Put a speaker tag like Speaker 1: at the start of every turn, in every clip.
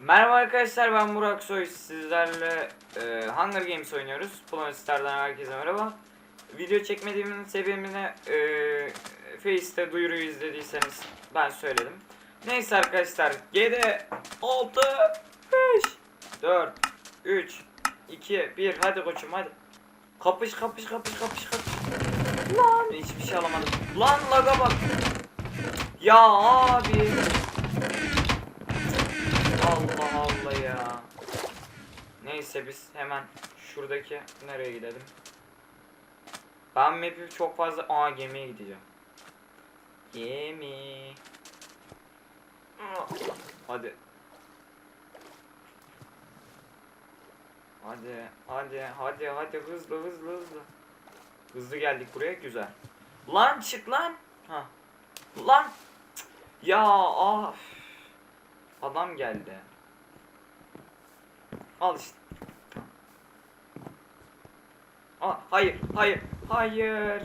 Speaker 1: Merhaba arkadaşlar ben Burak Soy sizlerle e, Hunger Games oynuyoruz. Planet herkese merhaba. Video çekmediğimin sebebini e, Face'te duyuruyu izlediyseniz ben söyledim. Neyse arkadaşlar 7, 6, 5, 4, 3, 2, 1 hadi koçum hadi. Kapış kapış kapış kapış kapış. Lan hiçbir şey alamadım. Lan laga bak. Ya abi. Neyse biz hemen şuradaki nereye gidelim? Ben map'i çok fazla aa gemiye gideceğim. Gemi. Hadi. Hadi, hadi, hadi, hadi hızlı hızlı hızlı. Hızlı geldik buraya güzel. Lan çık lan. Ha. Lan. Ya ah. Adam geldi. Al işte. Hayır, hayır, hayır.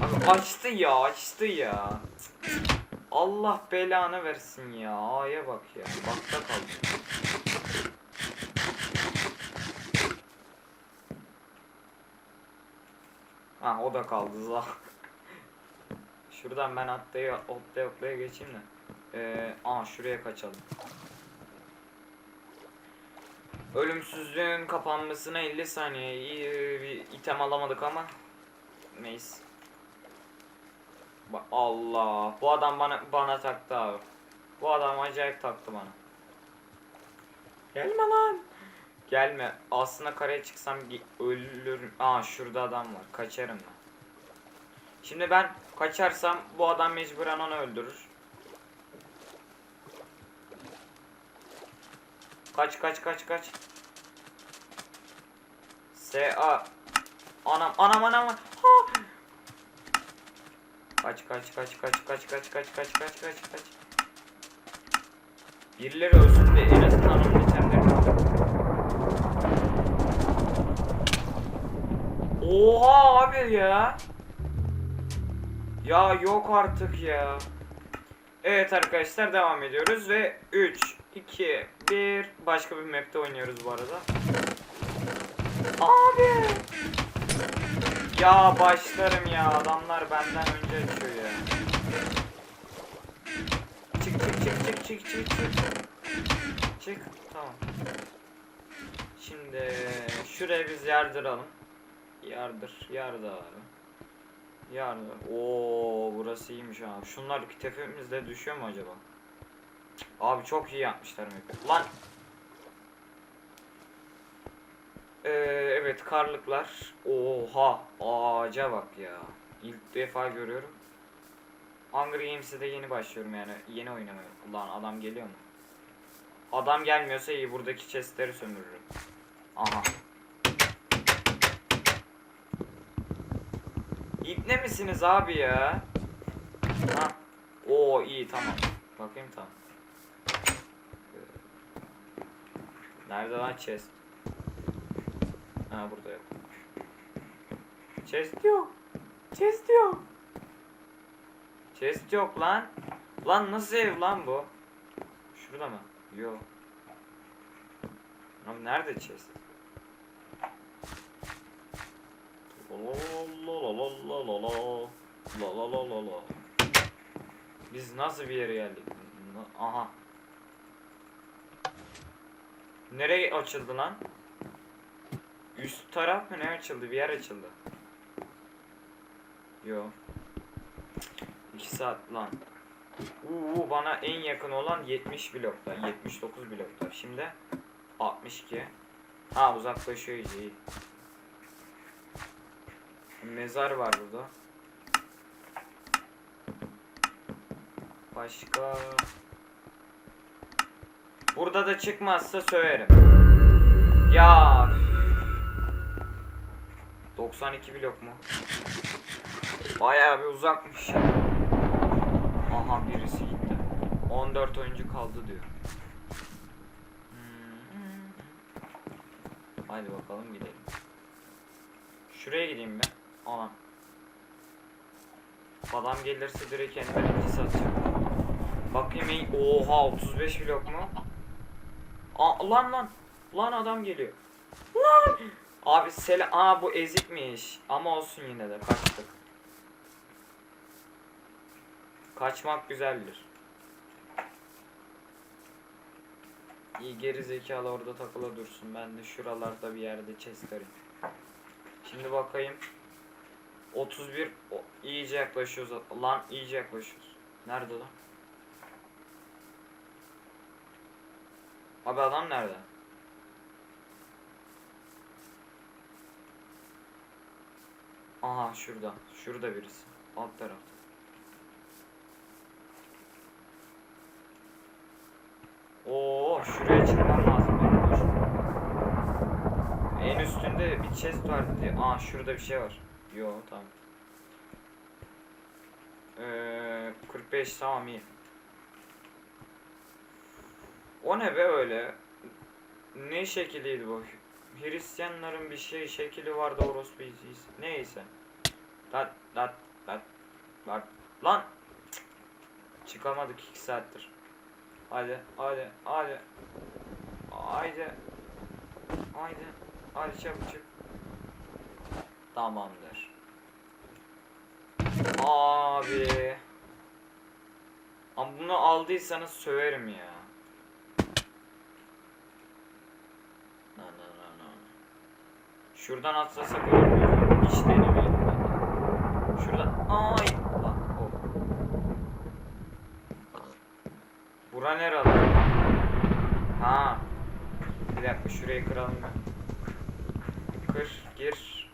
Speaker 1: Abi açtı ya, açtı ya. Allah belanı versin ya. A'ya bak ya. Bakta kaldı. Ha o da kaldı za. Şuradan ben atlaya atlaya geçeyim de. Ee, aa şuraya kaçalım. Ölümsüzlüğün kapanmasına 50 saniye. İyi bir item alamadık ama. Neyse. Allah. Bu adam bana bana taktı abi. Bu adam acayip taktı bana. Gelme lan. Gelme. Aslında karaya çıksam ölürüm. Aa şurada adam var. Kaçarım ben. Şimdi ben kaçarsam bu adam mecburen onu öldürür. Kaç kaç kaç kaç. S A Anam anam anam. Ha! Kaç kaç kaç kaç kaç kaç kaç kaç kaç kaç kaç. Birileri ölsün de en azından onun itemlerini Oha abi ya. Ya yok artık ya. Evet arkadaşlar devam ediyoruz ve 3, 2, 1 başka bir map'te oynuyoruz bu arada. Abi. Ya başlarım ya adamlar benden önce açıyor ya. Çık çık çık çık çık çık çık. Çık tamam. Şimdi şuraya biz yardıralım. Yardır, yardır abi. Yardır. Oo, burası iyiymiş abi. Şunlar tepemizde düşüyor mu acaba? Abi çok iyi yapmışlar map'i. Lan. Ee, evet karlıklar. Oha, ağaca bak ya. İlk defa görüyorum. Hunger Games'e de yeni başlıyorum yani. Yeni oynamaya. Ulan adam geliyor mu? Adam gelmiyorsa iyi buradaki chestleri sömürürüm. Aha. İbne misiniz abi ya? Ha. Oo iyi tamam. Bakayım tamam. Nerede lan chest? Ha burada yatılmış. Chest yok. Chest yok. Chest yok lan. Lan nasıl ev lan bu? Şurada mı? Yo. Lan nerede chest? Biz nasıl bir yere geldik? Aha. Nereye açıldı lan? Üst taraf mı ne açıldı? Bir yer açıldı. Yo. 2 saat lan. Uuu bana en yakın olan 70 bloklar. 79 bloklar. Şimdi 62. Ha uzaklaşıyor iyice iyi. Mezar var burada. Başka. Burada da çıkmazsa söverim. Ya. 92 blok mu? Bayağı bir uzakmış. Aha birisi gitti. 14 oyuncu kaldı diyor. Hmm. Haydi bakalım gidelim. Şuraya gideyim ben. Ana. Adam gelirse direkt kendine iki satacağım. Bakayım. Oha 35 blok mu? Aa, lan lan. Lan adam geliyor. Lan. Abi sele... Aa bu ezikmiş. Ama olsun yine de kaçtık. Kaçmak güzeldir. İyi geri zekalı orada takıla dursun. Ben de şuralarda bir yerde chest. Şimdi bakayım. 31 o, iyice yaklaşıyoruz. Lan iyice yaklaşıyoruz. Nerede lan? Abi adam nerede? Aha şurada. Şurada birisi. Alt tarafta. Oo şuraya çıkmam lazım benim dur. En üstünde bir chest vardı diye. Aa şurada bir şey var. Yo tamam. Ee, 45 tamam iyi. O ne be öyle? Ne şekiliydi bu? Hristiyanların bir şey şekli vardı orospu iziyiz. Neyse. Dat dat dat dat lan Cık. çıkamadık 2 saattir. Hadi hadi hadi. Haydi. Haydi. Hadi çabuk çık. Tamamdır. Abi. Ama bunu aldıysanız söverim ya. Şuradan atlasak olur mu? Hiç denemeyelim. Şuradan. Ay. Lan. Oh. Bura nere lan? Ha. Bir dakika şurayı kıralım ben. Kır, gir.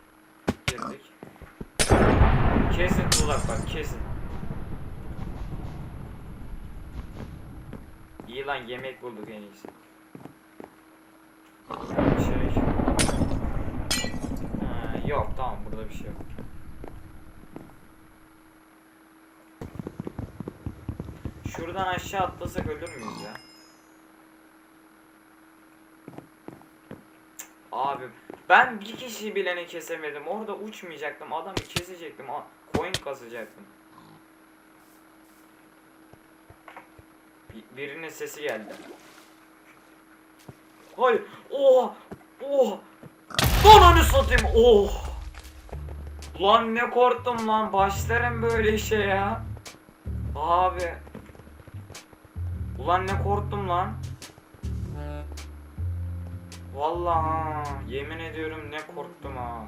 Speaker 1: Girdik. Kesin tuzak bak, kesin. İyi lan yemek bulduk en iyisi. Şey. Ha, yok tamam burada bir şey yok. Şuradan aşağı atlasak ölür müyüz ya? Abi ben bir kişi bileni kesemedim. Orada uçmayacaktım. Adamı kesecektim. Coin kasacaktım. Bir- Birinin sesi geldi. Hayır. Oh! Oh! Lan onu satayım. Oh! Lan ne korktum lan. Başlarım böyle işe ya. Abi. Ulan ne korktum lan. Vallahi yemin ediyorum ne korktum ha.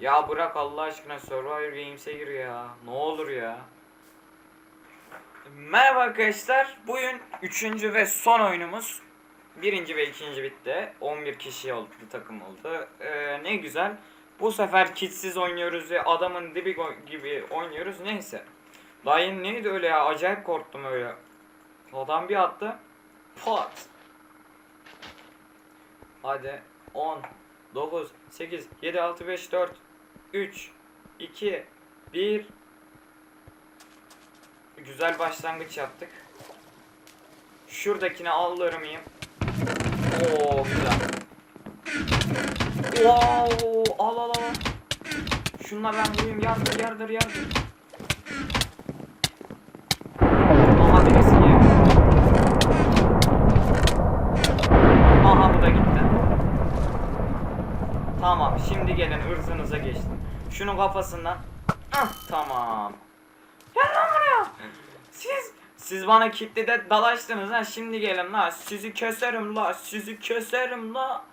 Speaker 1: Ya bırak Allah aşkına Survivor Games'e gir ya. Ne olur ya. Merhaba arkadaşlar. Bugün üçüncü ve son oyunumuz. Birinci ve ikinci bitti. 11 kişi oldu, takım oldu. Ee, ne güzel. Bu sefer kitsiz oynuyoruz ve adamın dibi gibi oynuyoruz. Neyse. Yeni neydi öyle ya? Acayip korktum öyle. Adam bir attı. Pat. Hadi 10 9 8 7 6 5 4 3 2 1 Güzel başlangıç yaptık. Şuradakini alır mıyım? Oo güzel. Wow, al al al. Şunla ben vurayım yardır yardır yardır. Aha birisi geliyor. Aha bu da gitti. Tamam şimdi gelin ırzınıza geçtim. Şunun kafasından. Ah tamam. Gel lan buraya. Siz bana kitlede dalaştınız ha şimdi gelin la sizi keserim la sizi keserim la.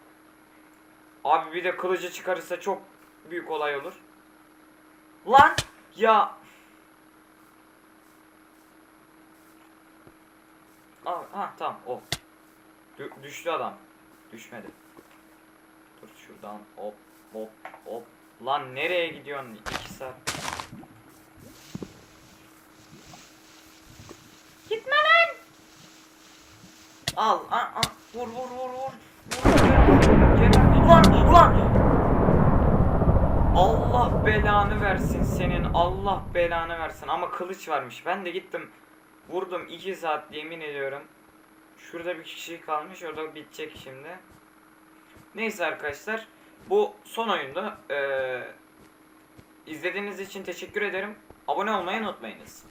Speaker 1: Abi bir de kılıcı çıkarırsa çok büyük olay olur. Lan ya. Aa, ha tamam o. Dü- düştü adam. Düşmedi. Dur şuradan hop hop hop. Lan nereye gidiyorsun? 2 saat. Gitme lan. Al, al, al. Vur, vur, vur, vur. Vur. Ulan, ulan. Allah belanı versin senin. Allah belanı versin. Ama kılıç varmış. Ben de gittim. Vurdum 2 saat yemin ediyorum. Şurada bir kişi kalmış. Orada bitecek şimdi. Neyse arkadaşlar. Bu son oyunda. Ee, izlediğiniz için teşekkür ederim. abone olmayı unutmayınız.